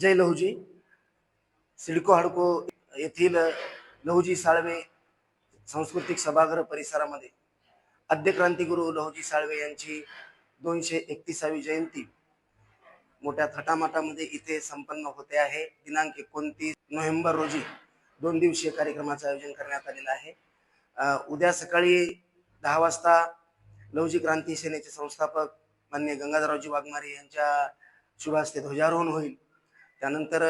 जय लहुजी। सिडको हडको येथील लहुजी साळवे सांस्कृतिक सभागृह परिसरामध्ये आद्य क्रांतीगुरू लहुजी साळवे यांची दोनशे एकतीसावी जयंती मोठ्या थटामाटामध्ये इथे संपन्न होते आहे. दिनांक एकोणतीस नोव्हेंबर रोजी दोन दिवसीय कार्यक्रमाचं आयोजन करण्यात आलेलं आहे. उद्या सकाळी दहा वाजता लहुजी क्रांती सेनेचे संस्थापक मान्य गंगाधररावजी वाघमारे यांच्या शुभ हस्ते ध्वजारोहण होईल. त्यानंतर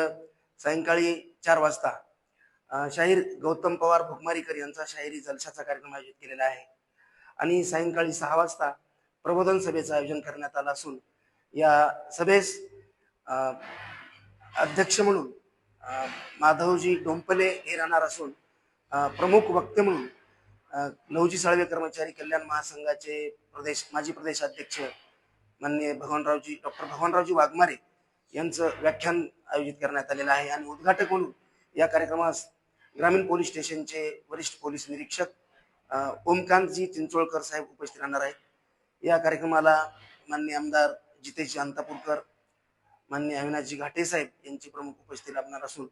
सायंकाळी चार वाजता शाहीर गौतम पवार भुकमारीकर यांचा शाहिरी जलशाचा कार्यक्रम आयोजित केलेला आहे. आणि सायंकाळी सहा वाजता प्रबोधन सभेचं आयोजन करण्यात आलं असून या सभेस अध्यक्ष म्हणून माधवजी डोंपले हे राहणार असून प्रमुख वक्ते म्हणून लवजी साळवे कर्मचारी कल्याण महासंघाचे प्रदेश माजी प्रदेश अध्यक्ष माननीय भगवानरावजी डॉक्टर भगवानरावजी वाघमारे यांचं व्याख्यान आयोजित करण्यात आलेलं आहे. आणि उद्घाटक म्हणून या कार्यक्रमास ग्रामीण पोलीस स्टेशनचे वरिष्ठ पोलीस निरीक्षक ओमकांतजी चिंचोळकर साहेब उपस्थित राहणार आहेत. या कार्यक्रमाला माननीय आमदार जितेश अंतापूरकर माननीय अविनाशजी घाटे साहेब यांची प्रमुख उपस्थिती लाभणार असून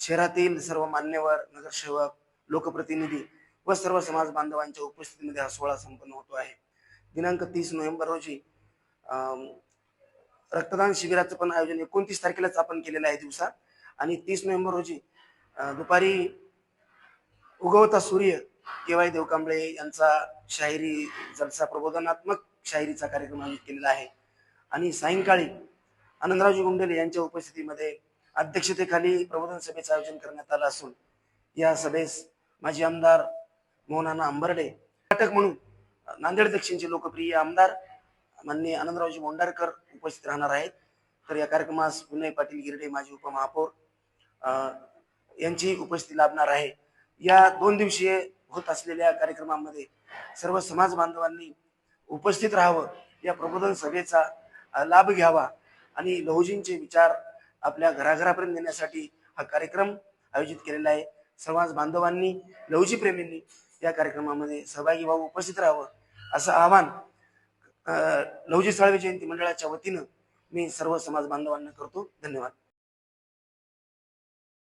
शहरातील सर्व मान्यवर नगरसेवक लोकप्रतिनिधी व सर्व समाज बांधवांच्या उपस्थितीमध्ये हा सोहळा संपन्न होतो आहे. दिनांक तीस नोव्हेंबर रोजी रक्तदान शिबिराचं पण आयोजन एकोणतीस तारखेलाच आपण केलेलं आहे दिवसा. आणि तीस नोव्हेंबर रोजी दुपारी उगवता सूर्य केवाय देवकांबळे यांचा शाहिरी जलसा प्रबोधनात्मक शाहिरीचा कार्यक्रम आयोजित केलेला आहे. आणि सायंकाळी आनंदरावजी गुंडेले यांच्या उपस्थितीमध्ये अध्यक्षतेखाली प्रबोधन सभेचं आयोजन करण्यात आलं असून या सभेस माजी आमदार मोहनाना अंबर्डे नाटक म्हणून नांदेड दक्षिणचे लोकप्रिय आमदार माननीय आनंदरावजी मोंडारकर उपस्थित राहणार आहेत. तर या कार्यक्रमास विनय पाटील गिरडे माजी उपमहापौर अं, यांची उपस्थिती लाभणार आहे. या दोन दिवसीय होत असलेल्या कार्यक्रमामध्ये सर्व समाज बांधवांनी उपस्थित राहावं या प्रबोधन सभेचा लाभ घ्यावा आणि लहुजींचे विचार आपल्या घराघरापर्यंत नेण्यासाठी हा कार्यक्रम आयोजित केलेला आहे. समाज बांधवांनी लहुजी प्रेमींनी या कार्यक्रमामध्ये सहभागी व्हावं उपस्थित राहावं असं आवाहन अं, साळवे जयंती मंडळाच्या वतीनं मी सर्व समाज बांधवांना करतो. धन्यवाद.